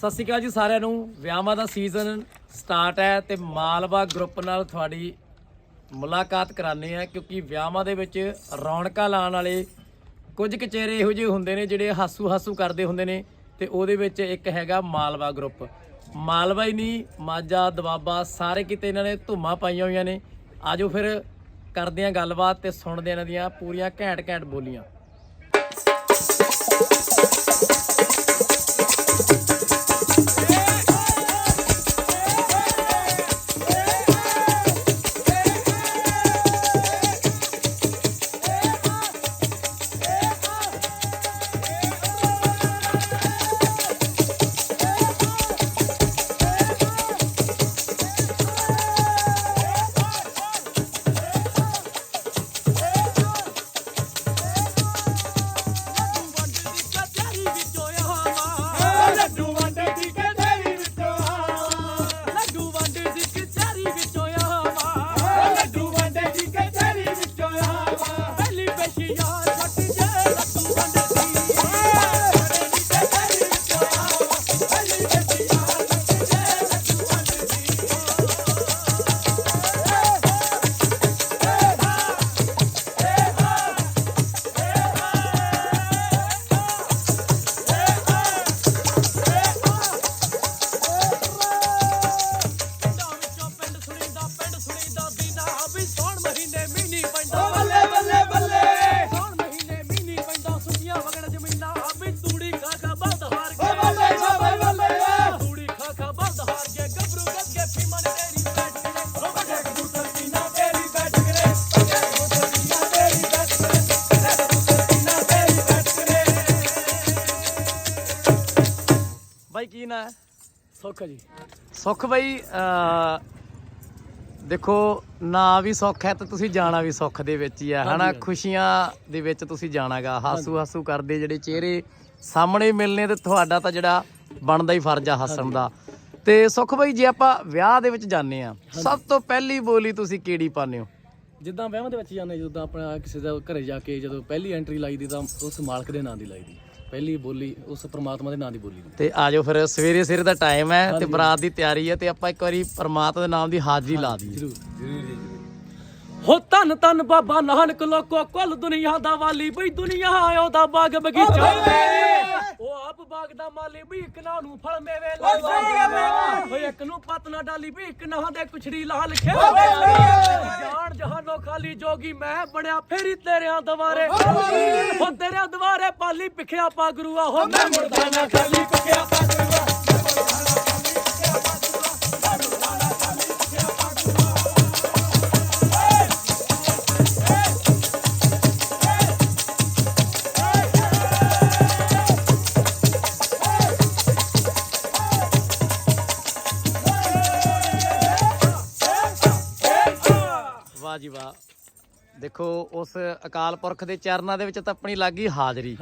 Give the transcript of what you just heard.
ਸਤਿ ਸ਼੍ਰੀ ਅਕਾਲ ਜੀ ਸਾਰਿਆਂ ਨੂੰ। ਵਿਆਹਾਂ ਦਾ ਸੀਜ਼ਨ ਸਟਾਰਟ ਹੈ ਤੇ ਮਾਲਵਾ ਗਰੁੱਪ ਨਾਲ ਤੁਹਾਡੀ ਮੁਲਾਕਾਤ ਕਰਾਣੇ ਆ ਕਿਉਂਕਿ ਵਿਆਹਾਂ ਦੇ ਵਿੱਚ ਰੌਣਕਾਂ ਲਾਉਣ ਵਾਲੇ ਕੁਝ ਕੁ ਇਹੋ ਜਿਹੇ ਹੁੰਦੇ ਨੇ ਜਿਹੜੇ ਹਾਸੂ ਹਾਸੂ ਕਰਦੇ ਹੁੰਦੇ ਨੇ ਤੇ ਉਹਦੇ ਵਿੱਚ ਇੱਕ ਹੈਗਾ ਮਾਲਵਾ ਗਰੁੱਪ ਮਾਲਵਾ ਹੀ ਨਹੀਂ, ਮਾਝਾ, ਦਵਾਬਾ, ਸਾਰੇ ਕਿਤੇ ਇਹਨਾਂ ਨੇ ਧੁੰਮਾਂ ਪਾਈਆਂ ਹੋਈਆਂ ਨੇ। ਆਜੋ ਫਿਰ ਕਰਦੇ ਆ ਗੱਲਬਾਤ ਤੇ ਸੁਣਦੇ ਇਹਨਾਂ ਦੀਆਂ ਪੂਰੀਆਂ ਘੈਂਟ ਘੈਂਟ ਬੋਲੀਆਂ। ਬਾਈ ਕੀ ਨਾਂ ਹੈ? ਸੁੱਖ ਜੀ। ਸੁੱਖ ਬਾਈ ਦੇਖੋ ਨਾਂ ਵੀ ਸੁੱਖ ਹੈ ਤੇ ਤੁਸੀਂ ਜਾਣਾ ਵੀ ਸੁੱਖ ਦੇ ਵਿੱਚ ਹੀ ਆ ਹਨਾ? ਖੁਸ਼ੀਆਂ ਦੇ ਵਿੱਚ ਤੁਸੀਂ ਜਾਣਾਗਾ। ਹਾਸੂ ਹਾਸੂ ਕਰਦੇ ਜਿਹੜੇ ਚਿਹਰੇ ਸਾਹਮਣੇ ਮਿਲਨੇ ਤੇ ਤੁਹਾਡਾ ਤਾਂ ਜਿਹੜਾ ਬਣਦਾ ਹੀ ਫਰਜ਼ ਆ ਹੱਸਣ ਦਾ। ਤੇ ਸੁੱਖ ਬਾਈ ਜੇ ਆਪਾਂ ਵਿਆਹ ਦੇ ਵਿੱਚ ਜਾਂਦੇ ਆ ਸਭ ਤੋਂ ਪਹਿਲੀ ਬੋਲੀ ਤੁਸੀਂ ਕਿਹੜੀ ਪਾਉਂਦੇ ਹੋ? ਜਿੱਦਾਂ ਵਿਆਹਾਂ ਦੇ ਵਿੱਚ ਜਾਂਦੇ ਜਦੋਂ ਆਪਣਾ ਕਿਸੇ ਦਾ ਘਰੇ ਜਾ ਕੇ ਜਦੋਂ ਪਹਿਲੀ ਐਂਟਰੀ ਲਾਈਦੀ ਤਾਂ ਉਸ ਮਾਲਕ ਦੇ ਨਾਂ ਦੀ ਲਾਈਦੀ ਪਹਿਲੀ ਬੋਲੀ ਉਸ ਪ੍ਰਮਾਤਮਾ ਦੇ ਨਾਂ ਦੀ ਬੋਲੀ ਦੀ ਤੇ ਆਜੋ ਫਿਰ ਸਵੇਰੇ ਸਵੇਰੇ ਦਾ ਟਾਈਮ ਹੈ ਤੇ ਬਰਾਤ ਦੀ ਤਿਆਰੀ ਹੈ ਤੇ ਆਪਾਂ ਇੱਕ ਵਾਰੀ ਪਰਮਾਤਮਾ ਦੇ ਨਾਮ ਦੀ ਹਾਜ਼ਰੀ ਲਾ ਦਈਏ। ਜ਼ਰੂਰ ਜ਼ਰੂਰ ਜੀ ਹੋ ਧੰਨ ਧੰਨ ਬਾਬਾ ਨਾਨਕ ਲੋਕੋ ਕੁੱਲ ਦੁਨੀਆ ਦਾ ਵਾਲੀ ਬਈ ਦੁਨੀਆ ਉਹਦਾ ਬਾਗ ਬਗੀਚਾ। ਉਹ ਆਪ ਬਾਗ ਦਾ ਮਾਲੀ ਵੀ ਇੱਕ ਨਾ ਨੂੰ ਫਲ ਮੇਵੇ ਲਾਉਂਦਾ ਓਏ ਇੱਕ ਨੂੰ ਪਤ ਨਾ ਡਾਲੀ ਵੀ ਇੱਕ ਨਾ ਦੇ ਕੁਛੜੀ ਲਾਲ ਖੇ ਜਾਣ ਜਹਾਨੋ ਖਾਲੀ ਜੋਗੀ ਮੈਂ ਬਣਿਆ ਫੇਰੀ ਤੇਰਿਆਂ ਦਵਾਰੇ ਹੋ ਤੇਰਿਆਂ ਦਵਾਰੇ ਪਾਲੀ ਪਿਖਿਆ ਪਾ ਗੁਰੂਆ ਹੋ ਮੈਂ ਮੁੜਦਾ ਨਾ ਖਾਲੀ ਪਿਖਿਆ ਪਾ ਵਾਹ ਜੀ ਵਾਹ। ਦੇਖੋ, ਉਸ ਅਕਾਲ ਪੁਰਖ ਦੇ ਚਰਨਾਂ ਦੇ ਵਿੱਚ ਤਾਂ ਆਪਣੀ ਲੱਗੀ ਹਾਜ਼ਰੀ।